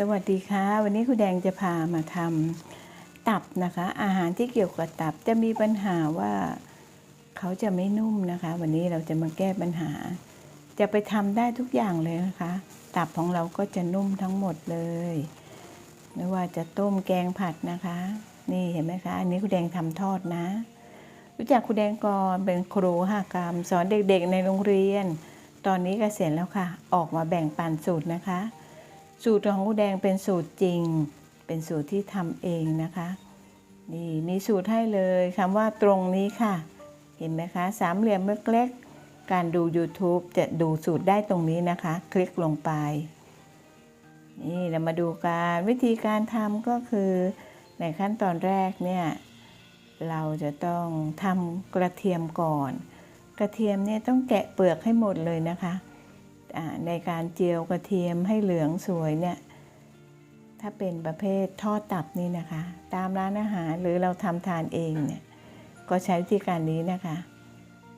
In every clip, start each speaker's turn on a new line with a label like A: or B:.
A: สวัสดีค่ะ วันนี้คุณแดงจะพามาทำตับนะคะ อาหารที่เกี่ยวกับตับจะมีปัญหาว่าเขาจะไม่นุ่มนะคะ วันนี้เราจะมาแก้ปัญหา จะไปทำได้ทุกอย่างเลยนะคะ ตับของเราก็จะนุ่มทั้งหมดเลย ไม่ว่าจะต้มแกงผัดนะคะ นี่เห็นไหมคะ อันนี้คุณแดงทำทอดนะ รู้จักคุณแดงก่อนเป็นครูห้ากรรม สอนเด็กๆในโรงเรียน ตอนนี้เกษียณแล้วค่ะ ออกมาแบ่งปันสูตรนะคะ สูตรของคุณแดงเป็นสูตรจริง เป็นสูตรที่ทำเองนะคะ นี่มีสูตรให้เลยคำว่าตรงนี้ค่ะ เห็นไหมคะสามเหลี่ยมเล็กๆการดู YouTube จะดูสูตรได้ตรงนี้นะคะ คลิกลงไป นี่เรามาดูการวิธีการทำก็คือ ในขั้นตอนแรกเนี่ยเราจะต้องทำกระเทียมก่อน กระเทียมเนี่ยต้องแกะเปลือกให้หมดเลยนะคะ ในการเจียวกระเทียมให้เหลืองสวยเนี่ยถ้าเป็นประเภททอดตับนี่นะคะ ตามร้านอาหารหรือเราทำทานเองเนี่ยก็ใช้วิธีการนี้นะคะ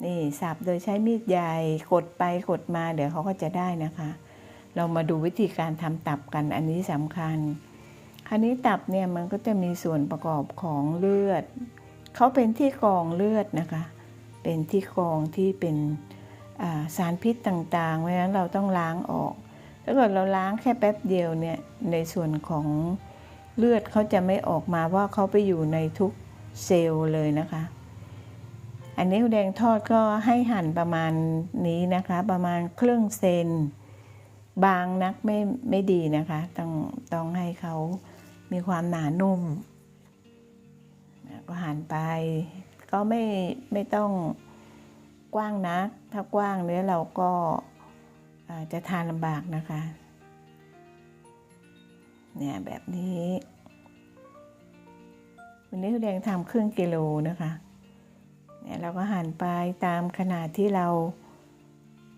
A: นี่สับโดยใช้มีดใหญ่กดไปกดมาเดี๋ยวเขาก็จะได้นะคะ เรามาดูวิธีการทำตับกันอันนี้สำคัญคราวนี้ตับเนี่ยมันก็จะมีส่วนประกอบของเลือดเขาเป็นที่กองเลือดนะคะ เป็นที่กองที่เป็น สารพิษต่างๆเพราะฉะนั้นเราต้องล้างออก ถ้าเกิดเราล้างแค่แป๊บเดียวเนี่ยในส่วนของเลือดเขาจะไม่ออกมาเพราะเขาไปอยู่ในทุกเซลล์เลยนะคะ อันนี้แดงทอดก็ให้หั่นประมาณนี้นะคะ ประมาณครึ่งเซน บางนักไม่ไม่ดีนะคะ ต้องต้องให้เขามีความหนานุ่ม ก็หั่นไปก็ไม่ไม่ต้อง กว้างนะ ถ้ากว้างเนื้อเราก็จะทานลำบากนะคะ เนี่ยแบบนี้ วันนี้คุณแดงทำครึ่งกิโลนะคะ เนี่ยเราก็หั่นไปตามขนาดที่เรา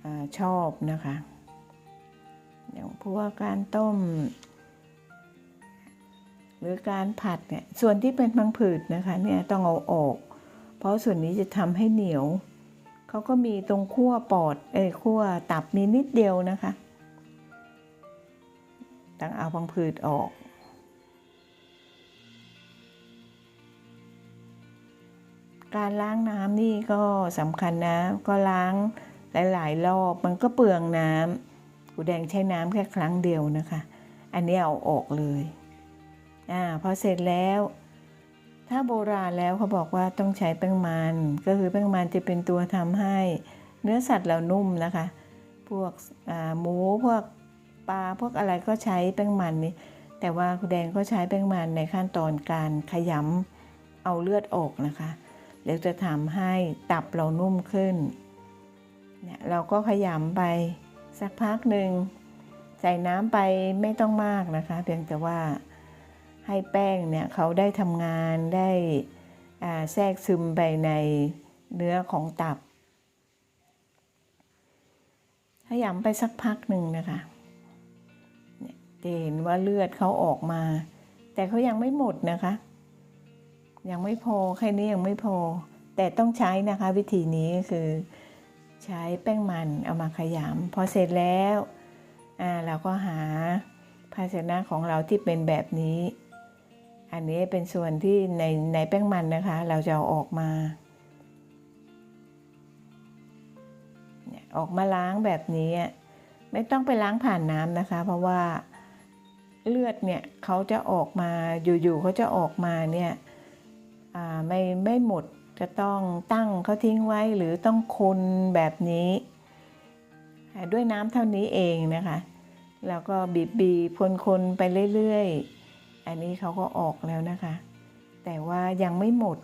A: อาชอบนะคะ อย่างพวกการต้ม หรือการผัดเนี่ย ส่วนที่เป็นพังผืดนะคะเนี่ยต้องเอาออก เพราะส่วนนี้จะทำให้เหนียว เขาก็มีตรงขั้วปอดเอ้ยขั้วตับมีนิดเดียวนะคะต้องเอาพังผืดออก การล้างน้ำนี่ก็สำคัญนะ ก็ล้างหลาย ๆ รอบมันก็เปลืองน้ำกูแดงใช้น้ำแค่ครั้งเดียวนะคะ อันนี้เอาออกเลย อ่าพอเสร็จแล้ว ถ้าโบราณแล้วเขาบอกว่าต้องใช้แป้งมัน ก็คือแป้งมันจะเป็นตัวทำให้ เนื้อสัตว์เรานุ่มนะคะ พวกหมูพวกปลาพวกอะไรก็ใช้แป้งมันนี่แต่ว่าคุณแดงก็ใช้แป้งมันในขั้นตอนการขยำเอาเลือดออกนะคะแล้วจะทำให้ตับเรานุ่มขึ้นเนี่ยเราก็ขยำไปสักพักหนึ่งใส่น้ำไปไม่ต้องมากนะคะ เพียงแต่ว่า ให้แป้งเนี่ยเขาได้ทำงานได้แทรกซึมไปในเนื้อของตับขยำไปสักพักหนึ่งนะคะเจะเห็นว่าเลือดเขาออกมา แต่เขายังไม่หมดนะคะ ยังไม่พอแค่นี้ยังไม่พอ แต่ต้องใช้นะคะวิธีนี้คือใช้แป้งมันเอามาขยำพอเสร็จแล้วอ่าเราก็หาภาชนะของเราที่เป็นแบบนี้ อันนี้เป็นส่วนที่ในในแป้งมันนะคะ เราจะเอาออกมาออกมาล้างแบบนี้ไม่ต้องไปล้างผ่านน้ำนะคะ เพราะว่าเลือดเนี่ยเขาจะออกมาอยู่ๆเขาจะออกมาเนี่ยไม่ไม่หมดจะต้องตั้งเขาทิ้งไว้หรือต้องคนแบบนี้ ด้วยน้ำเท่านี้เองนะคะ แล้วก็บีบบีคนคนๆไปเรื่อยๆ อันนี้เขาก็ออกแล้วนะคะ แต่ว่ายังไม่หมด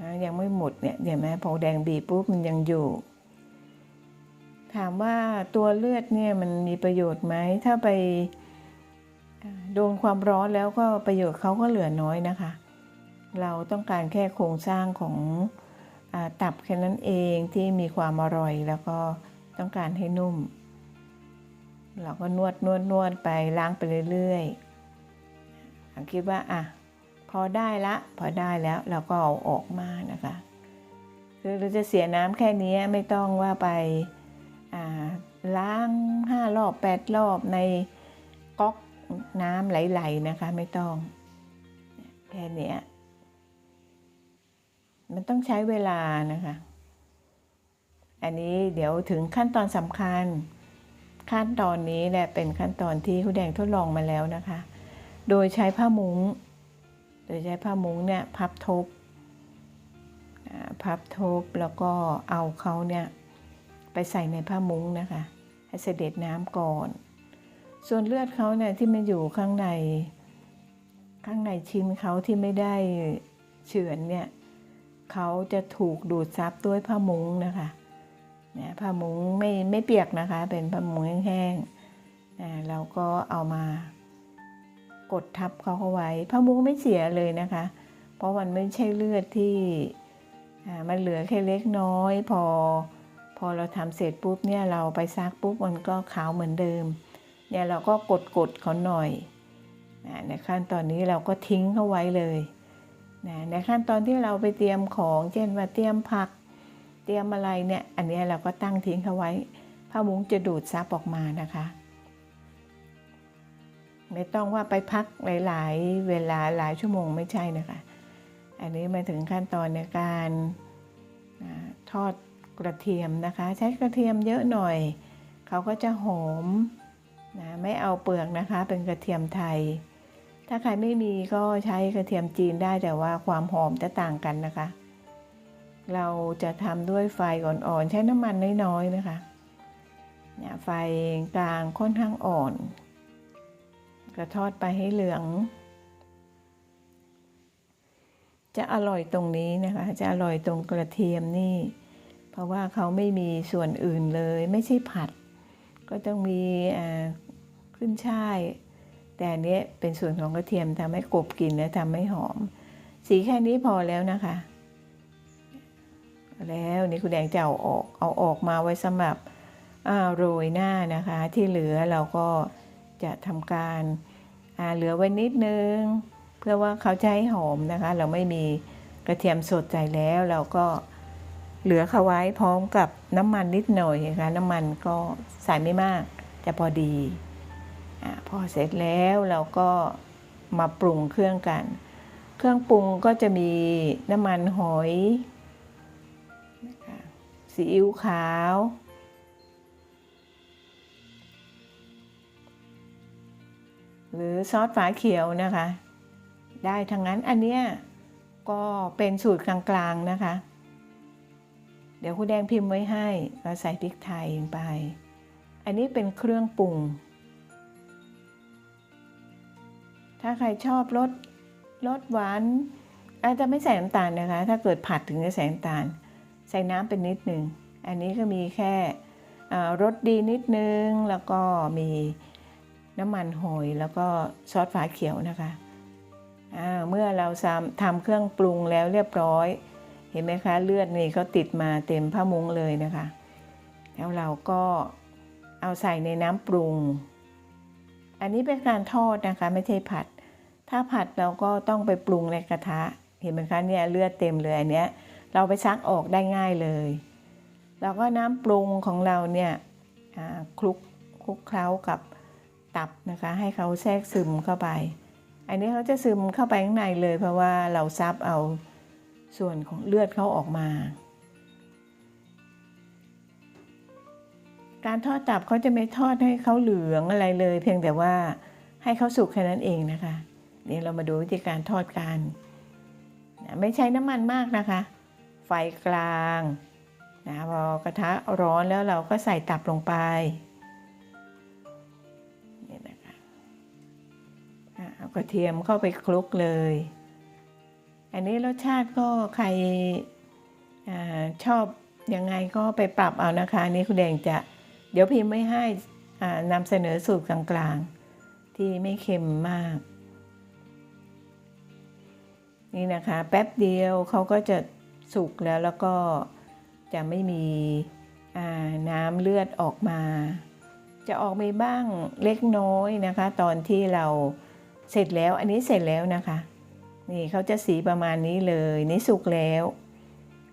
A: นะยังไม่หมดเนี่ยเห็นไหมพอแดงบีปุ๊บมันยังอยู่ ถามว่าตัวเลือดเนี่ยมันมีประโยชน์ไหมถ้าไปโดนความร้อนแล้วก็ประโยชน์เขาก็เหลือน้อยนะคะ เราต้องการแค่โครงสร้างของอตับแค่นั้นเองที่มีความอร่อยแล้วก็ต้องการให้นุ่ม เราก็นวดนวดนวดไปล้างไปเรื่อยๆ คิดว่าอะพอได้ละ พอได้แล้วเราก็เอาออกมานะคะคือเราจะเสียน้ำแค่นี้ไม่ต้องว่าไปาล้างห้ารอบแปดรอบในก๊อกน้ำไหลๆนะคะ ไม่ต้องแค่เนี้ยมันต้องใช้เวลานะคะ อันนี้เดี๋ยวถึงขั้นตอนสำคัญ ขั้นตอนนี้แหละเป็นขั้นตอนที่คุณแดงทดลองมาแล้วนะคะ โดยใช้ผ้ามุง้ง โดยใช้ผ้ามุ้งเนี่ยพับทบ พับทบแล้วก็เอาเขาเนี่ยไปใส่ในผ้ามุ้งนะคะ ให้เสด็จน้ำก่อน ส่วนเลือดเขาเนี่ยที่มันอยู่ข้างใน ข้างในชิ้นเขาที่ไม่ได้เฉือนเนี่ยเขาจะถูกดูดซับด้วยผ้ามุ้งนะคะเนี่ยผ้ามุ้งไม่ไม่เปียกนะคะ เป็นผ้ามุ้งแห้งๆอ่าเราก็เอามา กดทับเขาเอาไว้ผ้ามุ้งไม่เสียเลยนะคะ เพราะมันไม่ใช่เลือดที่อ่ามันเหลือแค่เล็กน้อย พอพอเราทำเสร็จปุ๊บเนี่ยเราไปซักปุ๊บมันก็ขาวเหมือนเดิมเนี่ยเราก็กดกดเขาหน่อยในขั้นตอนนี้เราก็ทิ้งเขาไว้เลยนะในขั้นตอนที่เราไปเตรียมของเช่นว่าเตรียมผัก เตรียมอะไรเนี่ยอันนี้เราก็ตั้งทิ้งเขาไว้ผ้ามุ้งจะดูดซับออกมานะคะ ไม่ต้องว่าไปพักหลาย ๆ เวลาหลายชั่วโมงไม่ใช่นะคะ อันนี้มาถึงขั้นตอนในการอทอดกระเทียมนะคะ ใช้กระเทียมเยอะหน่อย เขาก็จะหอมนะไม่เอาเปลือกนะคะ เป็นกระเทียมไทย ถ้าใครไม่มีก็ใช้กระเทียมจีนได้แต่ว่าความหอมจะต่างกันนะคะ เราจะทำด้วยไฟอ่อนๆ ใช้น้ำมันน้อยๆนะคะเนี่ยไฟกลางค่อนข้างอ่อน ก็ทอดไปให้เหลือง จะอร่อยตรงนี้นะคะ จะอร่อยตรงกระเทียมนี่ เพราะว่าเขาไม่มีส่วนอื่นเลย ไม่ใช่ผัด ก็ต้องมีขึ้นช่าย แต่อันเนี้ยเป็นส่วนของกระเทียมทำให้กบกลินและทำให้หอม สีแค่นี้พอแล้วนะคะแล้วนี่คุณแดงจะเอาออกเอาออกมาไว้สำหรับโรยหน้านะคะ ที่เหลือเราก็จะทำการ เหลือไว้นิดนึง เพื่อว่าเขาจะให้หอมนะคะ เราไม่มีกระเทียมสดใจแล้วเราก็เหลือเขาไว้พร้อมกับน้ำมันนิดหน่อยนะคะน้ำมันก็ใส่ไม่มาก จะพอดีอพอเสร็จแล้วเราก็มาปรุงเครื่องกัน เครื่องปรุงก็จะมีน้ำมันหอยซีอิ๊วขาว หรือซอสฝาเขียวนะคะ ได้ทั้งนั้นอันเนี้ยก็เป็นสูตรกลางๆนะคะ เดี๋ยวคุณแดงพิมพ์ไว้ให้เราใส่พริกไทยลงไป อันนี้เป็นเครื่องปรุง ถ้าใครชอบรสรสหวานอาจจะไม่ใส่น้ำตาลนะคะ ถ้าเกิดผัดถึงจะใส่น้ำตาล ใส่น้ำเป็นนิดหนึ่งอันนี้ก็มีแค่อ่ารสดีนิดนึง แล้วก็มี น้ำมันหอยแล้วก็ซอสฝาเขียวนะคะอ่าเมื่อเราทำเครื่องปรุงแล้วเรียบร้อย เห็นไหมคะเลือดนี่เขาติดมาเต็มผ้ามุ้งเลยนะคะ แล้วเราก็เอาใส่ในน้ำปรุง อันนี้เป็นการทอดนะคะไม่ใช่ผัด ถ้าผัดเราก็ต้องไปปรุงในกระทะ เห็นไหมคะเนี่ยเลือดเต็มเลยอันเนี้ยเราไปซักออกได้ง่ายเลยแล้วก็น้ำปรุงของเราเนี่ยคลุกคลุกเคล้ากับ ตับนะคะ ให้เขาแทรกซึมเข้าไป อันนี้เขาจะซึมเข้าไปข้างในเลย เพราะว่าเราซับเอาส่วนของเลือดเขาออกมา การทอดตับเขาจะไม่ทอดให้เขาเหลืองอะไรเลย เพียงแต่ว่าให้เขาสุกแค่นั้นเองนะคะนี่เรามาดูวิธีการทอดกันนะไม่ใช้น้ำมันมากนะคะ ไฟกลางนะพอกระทะร้อนแล้วเราก็ใส่ตับลงไป กระเทียมเข้าไปคลุกเลย อันนี้รสชาติก็ใครอชอบยังไงก็ไปปรับเอานะคะนี่คุณแดงจะเดี๋ยวพิมพ์ไม่ให้นำเสนอสูตรกลางๆ ที่ไม่เค็มมาก นี่นะคะ แป๊บเดียวเขาก็จะสุกแล้วแล้วก็จะไม่มีน้ำเลือดออกมา จะออกมีบ้างเล็กน้อยนะคะ ตอนที่เรา เสร็จแล้วอันนี้เสร็จแล้วนะคะ นี่เขาจะสีประมาณนี้เลย นี่สุกแล้ว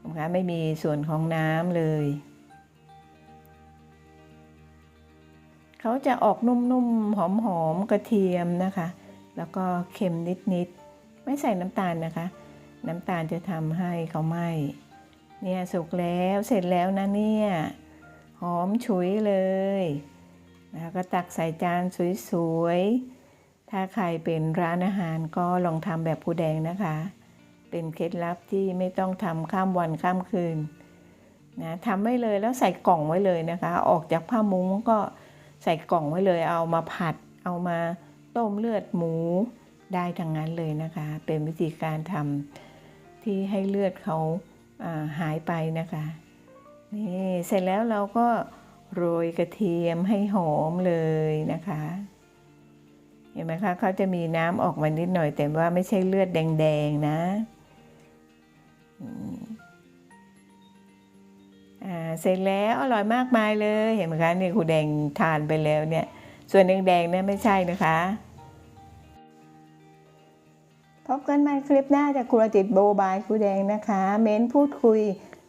A: นะคะไม่มีส่วนของน้ำเลยเขาจะออกนุ่มๆ หอมๆ กระเทียมนะคะ แล้วก็เค็มนิดๆ ไม่ใส่น้ำตาลนะคะ น้ำตาลจะทำให้เขาไหม้เนี่ยสุกแล้วเสร็จแล้วนะเนี่ยหอมฉุยเลย แล้วก็ตักใส่จานสวยๆ ถ้าใครเป็นร้านอาหารก็ลองทำแบบผู้แดงนะคะ เป็นเคล็ดลับที่ไม่ต้องทำข้ามวันข้ามคืนนะทำไว้เลยแล้วใส่กล่องไว้เลยนะคะ ออกจากผ้ามุ้งก็ใส่กล่องไว้เลย เอามาผัด เอามาต้มเลือดหมูได้ทั้งนั้นเลยนะคะ เป็นวิธีการทำที่ให้เลือดเขาาหายไปนะคะนี่เสร็จแล้วเราก็โรยกระเทียมให้หอมเลยนะคะ ห็นไหมคะเขาจะมีน้ำออกมานิดหน่อยแต่ว่าไม่ใช่เลือดแดงๆนะอ่าเสร็จแล้วอร่อยมากมายเลยเห็นไหมคะนี่ครูแดงทานไปแล้วเนี่ย ส่วนแดงๆเนี่ยไม่ใช่นะคะพบกันใหม่คลิปหน้าจากครัวติดโบบายครูแดงนะคะ เม้นพูดคุย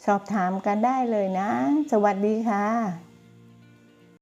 A: สอบถามกันได้เลยนะ สวัสดีค่ะ